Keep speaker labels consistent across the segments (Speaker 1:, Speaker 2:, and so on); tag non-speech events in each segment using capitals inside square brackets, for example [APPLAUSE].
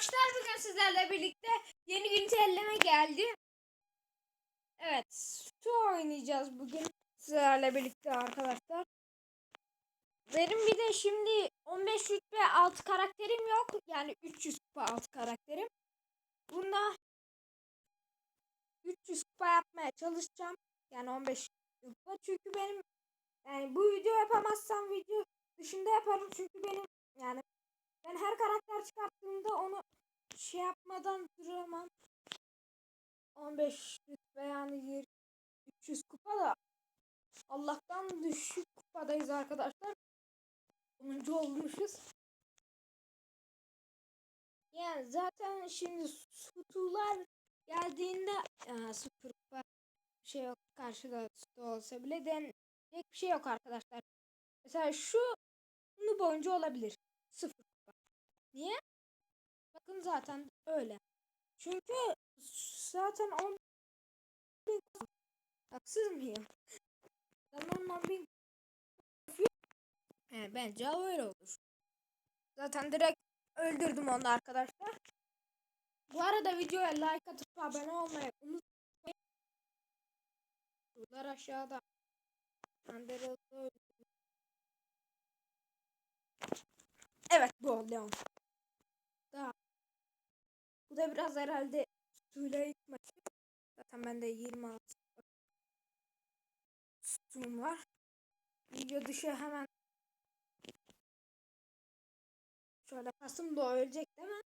Speaker 1: Arkadaşlar bugün sizlerle birlikte yeni güncelleme geldi. Evet, Stu oynayacağız bugün sizlerle birlikte arkadaşlar. Benim bir de şimdi 15 rütbe alt karakterim yok. Yani 300 kupa alt karakterim. Bunda 300 kupa yapmaya çalışacağım. Yani 15 kupa. Çünkü benim yani bu video yapamazsam video dışında yaparım. Çünkü benim yani ben her karakter çıkarttığımda onu şey yapmadan duramam. 15 rütbe yani yer- 300 kupa da Allah'tan düşük kupadayız arkadaşlar. 10. olmuşuz. Yani zaten şimdi sutular geldiğinde aa, sıfır kupa bir şey yok karşıda sutu olsa bile denecek bir şey yok arkadaşlar. Mesela şu bunu boyunca olabilir. Sıfır. Niye? Bakın zaten öyle. Çünkü zaten 10 bin haksız mıyım? Zaten 10 bin He, bence öyle olur. Zaten direkt öldürdüm onu arkadaşlar. Bu arada videoya like atıp abone olmayı unutmayın. Bunlar aşağıda. Evet bu Leon. Da biraz herhalde suyla yıkmak. Zaten bende 26 sütun var. Video dışı hemen şöyle kasım da ölecek değil mi?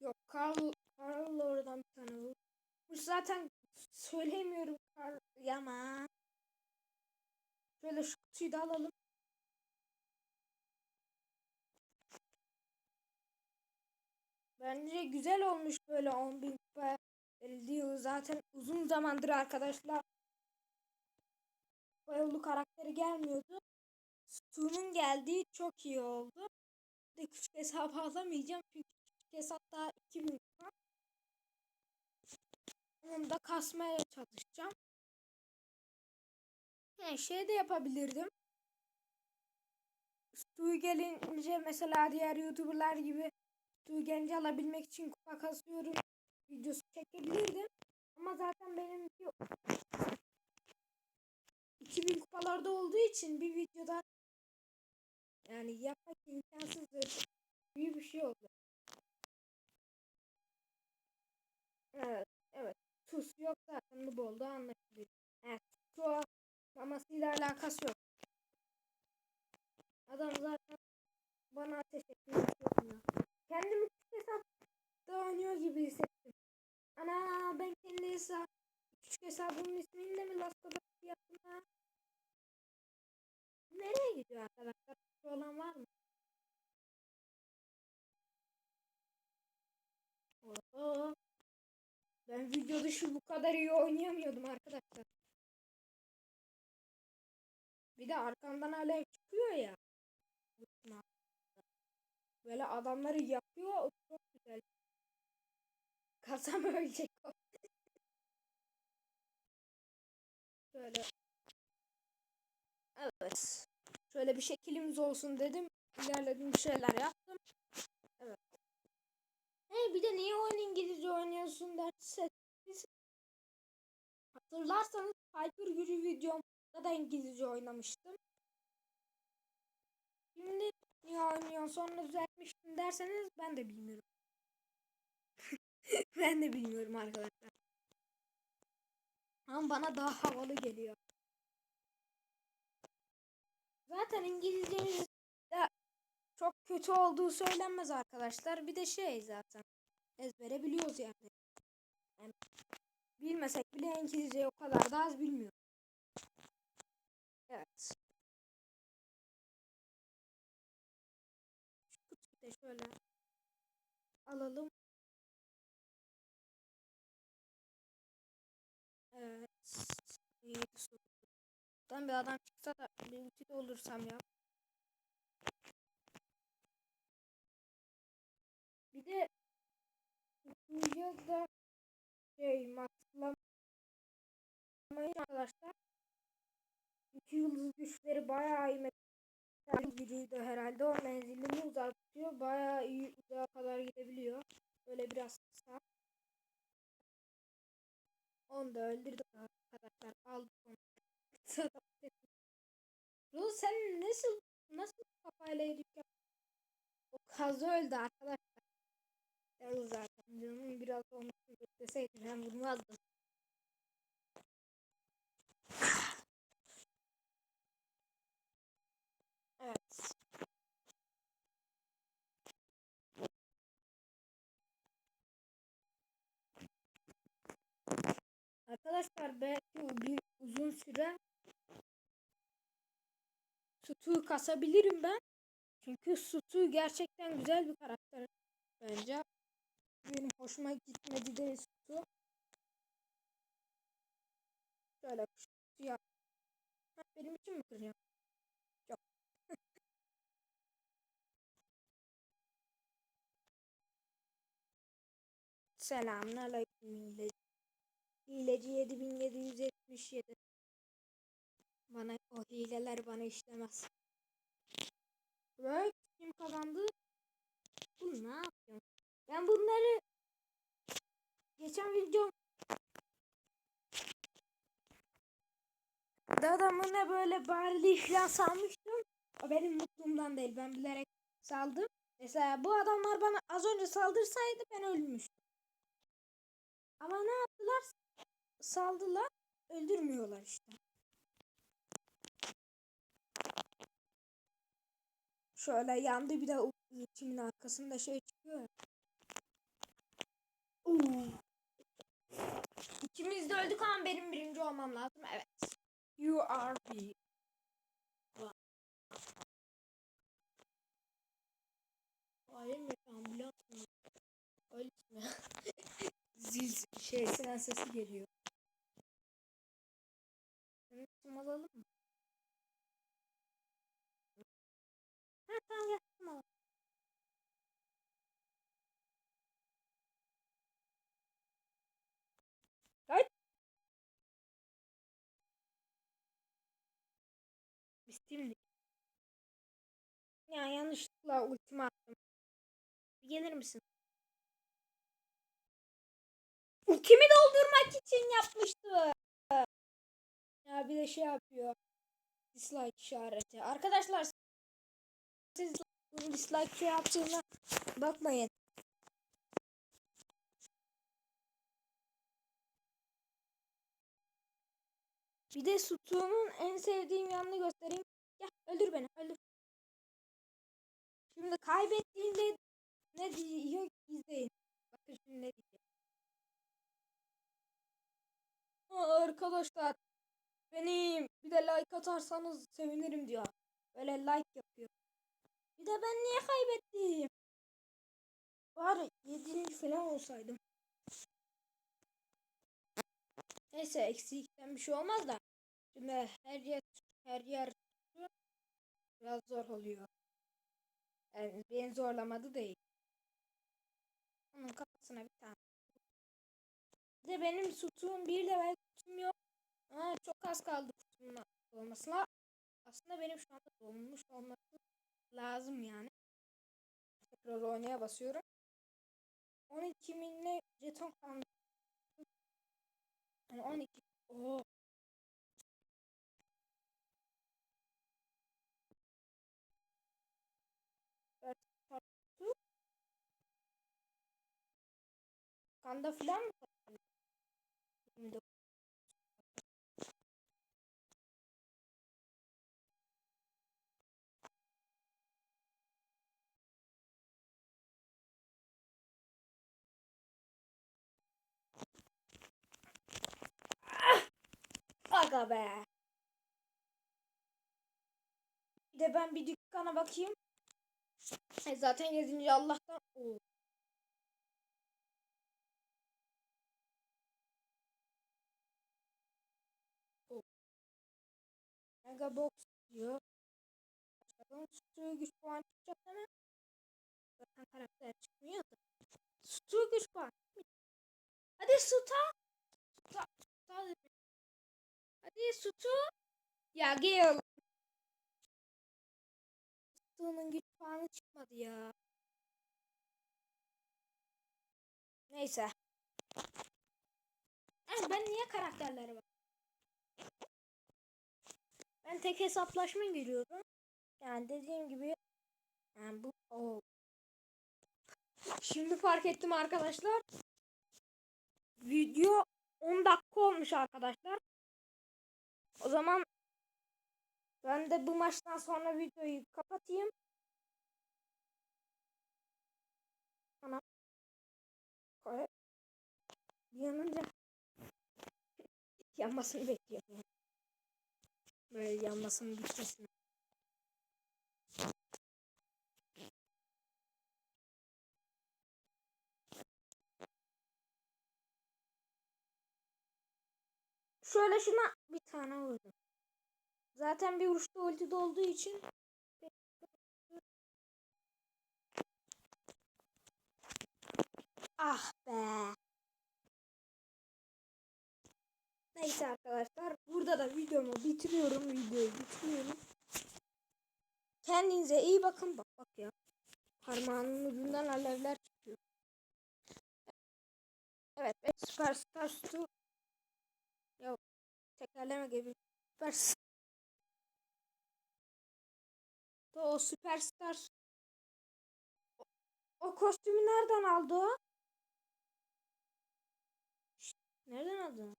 Speaker 1: Yok Carl, Carl oradan bir tane vurmuş. Zaten söylemiyorum Carl yama. Şöyle şu kutuyu da alalım. Bence güzel olmuş böyle 10 bin kupa verildiği zaten uzun zamandır arkadaşlar kupa karakteri gelmiyordu. Stu'nun geldiği çok iyi oldu. De küçük hesabı alamayacağım çünkü küçük hesap daha 2000 kupa. Onu da kasmaya çalışacağım. Yani şey de yapabilirdim. Stu gelince mesela diğer youtuberlar gibi Stu gelince alabilmek için kupa kasıyorum videosu çekebilirdim. Ama zaten benimki 2000 kupalarda olduğu için bir videoda yani yapmak imkansızdır gibi bir şey oldu. Evet, evet. Tuz yok zaten bu oldu anlaşılıyor. Evet, su mamasıyla alakası yok. Adam zaten bana ateş etmek istiyor. Kendimi küçük hesapta oynuyor gibi hissettim. Ana ben kendi hesap küçük hesabımın ismini de mi Us yaptım ha? Nereye gidiyor arkadaşlar? Şu olan var mı? Oo. Ben video dışı bu kadar iyi oynayamıyordum arkadaşlar. Bir de arkamdan alev çıkıyor ya. Böyle adamları yakıyor. O çok güzel. Kasam ölecek. Şöyle. Evet. Şöyle bir şekilimiz olsun dedim. İlerledim bir şeyler yaptım. Evet. Hey bir de niye oyun İngilizce oynuyorsun derse hatırlarsanız Hyper Gücü videomda da İngilizce oynamıştım. Şimdi niye oynuyorsun sonra düzeltmiştim derseniz ben de bilmiyorum. [LAUGHS] ben de bilmiyorum arkadaşlar. Ama bana daha havalı geliyor. Zaten İngilizcemiz de çok kötü olduğu söylenmez arkadaşlar. Bir de şey zaten ezbere biliyoruz yani. yani bilmesek bile İngilizceyi o kadar da az bilmiyor. Evet. Şu kutuyu da şöyle alalım. Evet. Buradan bir adam çıksa da bir ulti de olursam ya. Bir de da şey maxlamayı arkadaşlar. İki yıldız güçleri bayağı iyi mesela gücüydü herhalde. O menzilini uzatıyor. Bayağı iyi uzağa kadar gidebiliyor. Böyle biraz kısa. Onu da öldürdük arkadaşlar. Aldık onu. [LAUGHS] Rul sen nasıl nasıl kafayla yedik? O kazı öldü arkadaşlar. Yalnız zaten canım biraz olmuştu deseydim ben vurmazdım. Evet. Arkadaşlar belki bir uzun süre Sutu'yu kasabilirim ben. Çünkü Sutu gerçekten güzel bir karakter bence. Benim hoşuma gitmedi de Sutu. Şöyle kutuya. Ha, benim için mi kırıyor? Yok. [LAUGHS] Selamünaleyküm hileci. Hileci 7777. Bana o hileler bana işlemez. Right kim kazandı? Bu ne yapıyor? Ben bunları geçen video adamına böyle barili falan salmıştım. O benim mutluluğumdan değil. Ben bilerek saldım. Mesela bu adamlar bana az önce saldırsaydı ben ölmüştüm. Ama ne yaptılar? Saldılar. Öldürmüyorlar işte. Şöyle yandı bir de o kimin arkasında şey çıkıyor. Oo. İkimiz de öldük ama benim birinci olmam lazım. Evet. You are the Hayır? Ambulans mı? Öyle [LAUGHS] mi? Zil şey siren sesi geliyor. İsim alalım mı? Ha tamam gel. Tamam. Hayır. Steam'di. Ya yanlışlıkla ultimi attım. Gelir misin? Ultimi doldurmak için yapmıştı. Ya bir de şey yapıyor. Dislike işareti. Arkadaşlar siz dislike şey yaptığına bakmayın. Bir de Sutu'nun en sevdiğim yanını göstereyim. Gel öldür beni öldür. Şimdi kaybettiğinde ne diyor izleyin. Bakın şimdi ne diyecek. Aa, arkadaşlar benim bir de like atarsanız sevinirim diyor. Böyle like yapıyor. Bir de ben niye kaybettim? Bari yedinci falan olsaydım. Neyse eksikten bir şey olmaz da. Şimdi her yer her yer biraz zor oluyor. Yani beni zorlamadı değil. Onun kafasına bir tane. Bir de benim sütun bir level kutum yok. Aa, çok az kaldı kutumun olmasına. Aslında benim şu anda dolmuş olması lazım yani. Tekrar oynaya basıyorum. 12 minle jeton kaldı. Yani 12. Oo. Kanda filan mı kaldı? 29. Aga be. De ben bir dükkana bakayım. E zaten 7. Allah'tan. Oo. Mega box diyor. Bakalım Stu güç puan çıkacak mi? Zaten karakter çıkmıyor da. Stu güç puan. Hadi Suta. Suta. Suta. Hadi Sutu. Ya gel. Sutu'nun güç puanı çıkmadı ya. Neyse. Yani ben niye karakterlere bak? Ben tek hesaplaşma giriyorum. Yani dediğim gibi yani bu o. Şimdi fark ettim arkadaşlar. Video 10 dakika olmuş arkadaşlar. O zaman ben de bu maçtan sonra videoyu kapatayım. Ana. Koy. Yanınca [LAUGHS] yanmasını bekliyorum. Böyle yanmasını bitmesini. Şöyle şuna bir tane vurdum. Zaten bir vuruşta ultide olduğu için Ah be. Neyse arkadaşlar burada da videomu bitiriyorum. Videoyu bitiriyorum. Kendinize iyi bakın. Bak bak ya. Parmağının ucundan alevler çıkıyor. Evet, evet Superstar 2 tekerleme gibi. Süper. O Superstar. O, o kostümü nereden aldı o? Nereden aldı?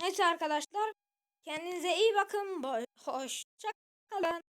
Speaker 1: Neyse arkadaşlar. Kendinize iyi bakın. Hoşça kalın.